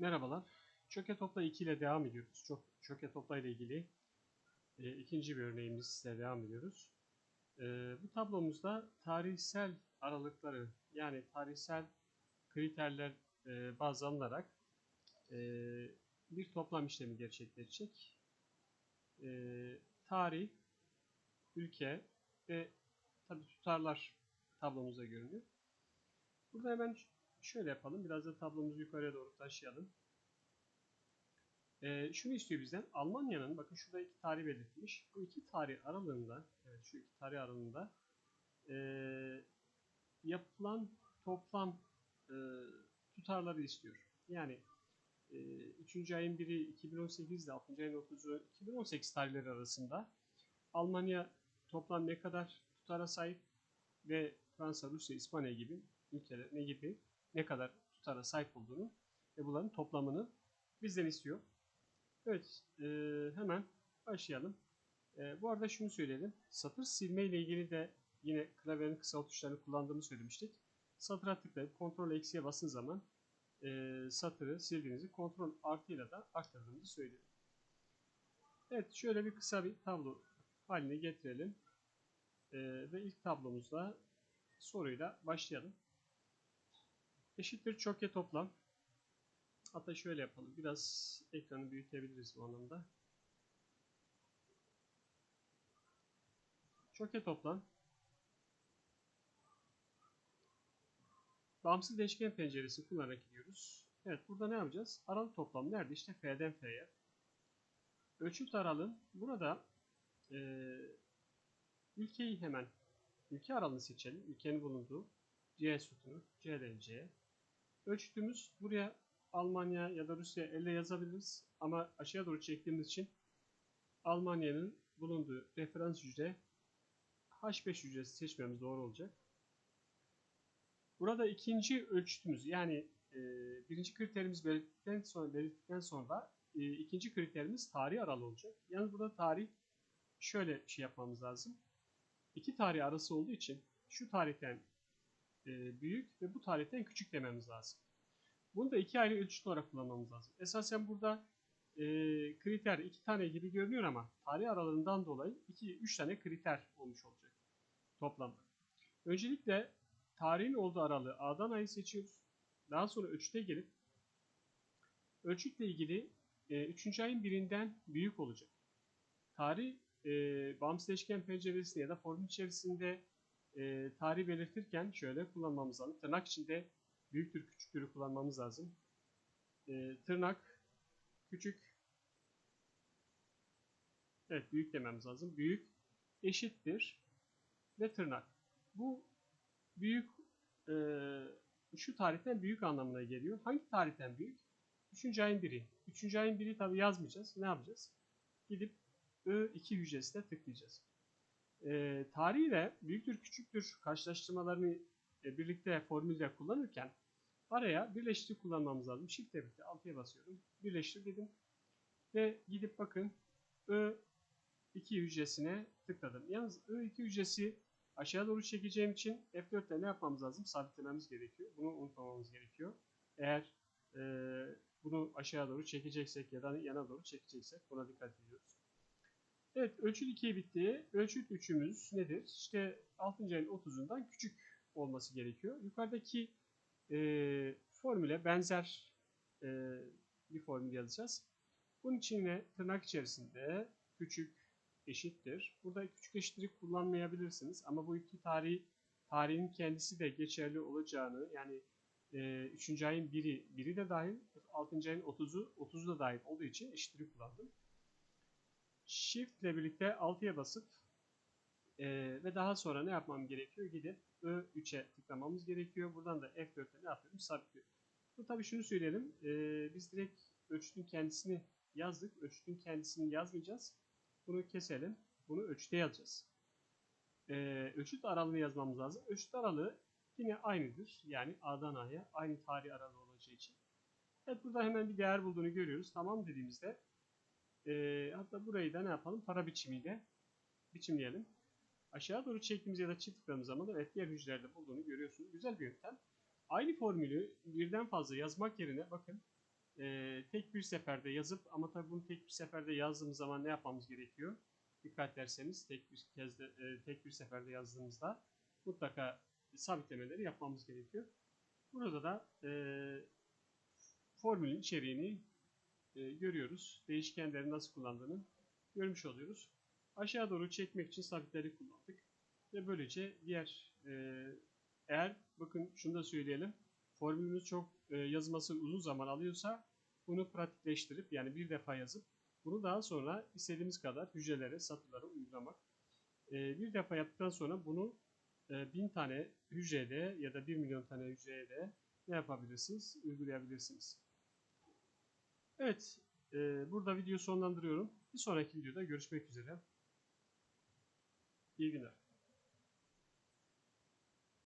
Merhabalar. Çöke topla 2 ile devam ediyoruz. Çok çöke topla ile ilgili e, ikinci bir örneğimizle devam ediyoruz. E, bu tablomuzda tarihsel aralıkları yani tarihsel kriterler e, baz alınarak e, bir toplam işlemi gerçekleşecek. E, tarih, ülke ve tabi tutarlar tablomuzda görünüyor. Burada hemen şöyle yapalım. Biraz da tablomuzu yukarıya doğru taşıyalım. Ee, şunu istiyor bizden. Almanya'nın, bakın şurada iki tarih belirtmiş. Bu iki tarih aralığında, evet şu iki tarih aralığında e, yapılan toplam e, tutarları istiyor. Yani e, 3. ayın biri 2018 ile 6. ayın 30'u 2018 tarihleri arasında Almanya toplam ne kadar tutara sahip ve Fransa, Rusya, İspanya gibi ülkeler ne gibi ne kadar tutara sahip olduğunu ve bunların toplamını bizden istiyor. Evet, e, hemen başlayalım. E, bu arada şunu söyleyelim. Satır silme ile ilgili de yine klavyenin kısa tuşlarını kullandığımı söylemiştik. Satıra tıklayıp kontrol eksiye basın zaman e, satırı sildiğinizi kontrol artıyla da arttırdığımızı söylüyorum. Evet, şöyle bir kısa bir tablo haline getirelim. E, ve ilk tablomuzda soruyla başlayalım. Eşittir çokye toplam. Hatta şöyle yapalım. Biraz ekranı büyütebiliriz bu anlamda. Çokye toplam. Bağımsız değişken penceresi kullanarak gidiyoruz. Evet burada ne yapacağız? Aralık toplam nerede? İşte F'den F'ye. Ölçüt aralığım. Burada e, ülkeyi hemen ülke aralığını seçelim. Ülkenin bulunduğu C sütunu C'den C'ye. Ölçütümüz buraya Almanya ya da Rusya elle yazabiliriz. Ama aşağıya doğru çektiğimiz için Almanya'nın bulunduğu referans hücre H5 hücresi seçmemiz doğru olacak. Burada ikinci ölçütümüz yani e, birinci kriterimiz belirttikten sonra, belirttikten sonra e, ikinci kriterimiz tarih aralığı olacak. Yalnız burada tarih şöyle şey yapmamız lazım. İki tarih arası olduğu için şu tarihten e, büyük ve bu tarihten küçük dememiz lazım. Bunu da iki ayrı ölçüt olarak kullanmamız lazım. Esasen burada e, kriter iki tane gibi görünüyor ama tarih aralığından dolayı iki, üç tane kriter olmuş olacak toplamda. Öncelikle tarihin olduğu aralığı A'dan A'yı seçiyoruz. Daha sonra ölçüte gelip ölçütle ilgili e, üçüncü ayın birinden büyük olacak. Tarih e, bağımsız değişken penceresinde ya da formül içerisinde e, tarih belirtirken şöyle kullanmamız lazım. Tırnak içinde büyüktür küçüktürü kullanmamız lazım. E, tırnak küçük evet büyük dememiz lazım. Büyük eşittir ve tırnak. Bu büyük e, şu tarihten büyük anlamına geliyor. Hangi tarihten büyük? Üçüncü ayın biri. Üçüncü ayın biri tabi yazmayacağız. Ne yapacağız? Gidip I2 hücresine tıklayacağız. E, tarihiyle büyüktür küçüktür karşılaştırmalarını e, birlikte formülde kullanırken araya birleştir kullanmamız lazım. Shift birlikte altıya basıyorum. Birleştir dedim. Ve gidip bakın I2 hücresine tıkladım. Yalnız I2 hücresi aşağı doğru çekeceğim için F4 ile ne yapmamız lazım? Sabitlememiz gerekiyor. Bunu unutmamamız gerekiyor. Eğer e, bunu aşağı doğru çekeceksek ya da yana doğru çekeceksek buna dikkat ediyoruz. Evet ölçüt 2'ye bitti. Ölçüt 3'ümüz nedir? İşte 6. ayın 30'undan küçük olması gerekiyor. Yukarıdaki e, formüle benzer e, bir formül yazacağız. Bunun için yine tırnak içerisinde küçük eşittir. Burada küçük eşitleri kullanmayabilirsiniz ama bu iki tarih tarihin kendisi de geçerli olacağını yani e, 3. ayın biri, biri de dahil 6. ayın 30'u 30'u da dahil olduğu için eşitleri kullandım. Shift ile birlikte 6'ya basıp e, ve daha sonra ne yapmam gerekiyor? Gidip Ö3'e tıklamamız gerekiyor. Buradan da F4'te ne yapıyorum? Sabitliyorum. Bu tabii şunu söyleyelim. E, biz direkt ölçütün kendisini yazdık. Ölçütün kendisini yazmayacağız. Bunu keselim. Bunu ölçüte yazacağız. E, ölçüt aralığını yazmamız lazım. Ölçüt aralığı yine aynıdır. Yani A'dan A'ya aynı tarih aralığı olacağı için. Evet burada hemen bir değer bulduğunu görüyoruz. Tamam dediğimizde e, hatta burayı da ne yapalım? Para biçimiyle biçimleyelim. Aşağı doğru çektiğimiz ya da çift tıkladığımız zaman da evet diğer hücrelerde bulduğunu görüyorsunuz. Güzel bir yöntem. Aynı formülü birden fazla yazmak yerine bakın e, tek bir seferde yazıp ama tabii bunu tek bir seferde yazdığımız zaman ne yapmamız gerekiyor? Dikkat ederseniz tek bir kez de, e, tek bir seferde yazdığımızda mutlaka sabitlemeleri yapmamız gerekiyor. Burada da e, formülün içeriğini e, görüyoruz. Değişkenleri nasıl kullandığını görmüş oluyoruz. Aşağı doğru çekmek için sabitleri kullandık. Ve böylece diğer e, eğer bakın şunu da söyleyelim. Formülümüz çok e, yazması uzun zaman alıyorsa bunu pratikleştirip yani bir defa yazıp bunu daha sonra istediğimiz kadar hücrelere, satırlara uygulamak. Bir defa yaptıktan sonra bunu e, bin tane hücrede ya da bir milyon tane hücreye de ne yapabilirsiniz? Uygulayabilirsiniz. Evet, e, burada videoyu sonlandırıyorum. Bir sonraki videoda görüşmek üzere. İyi günler.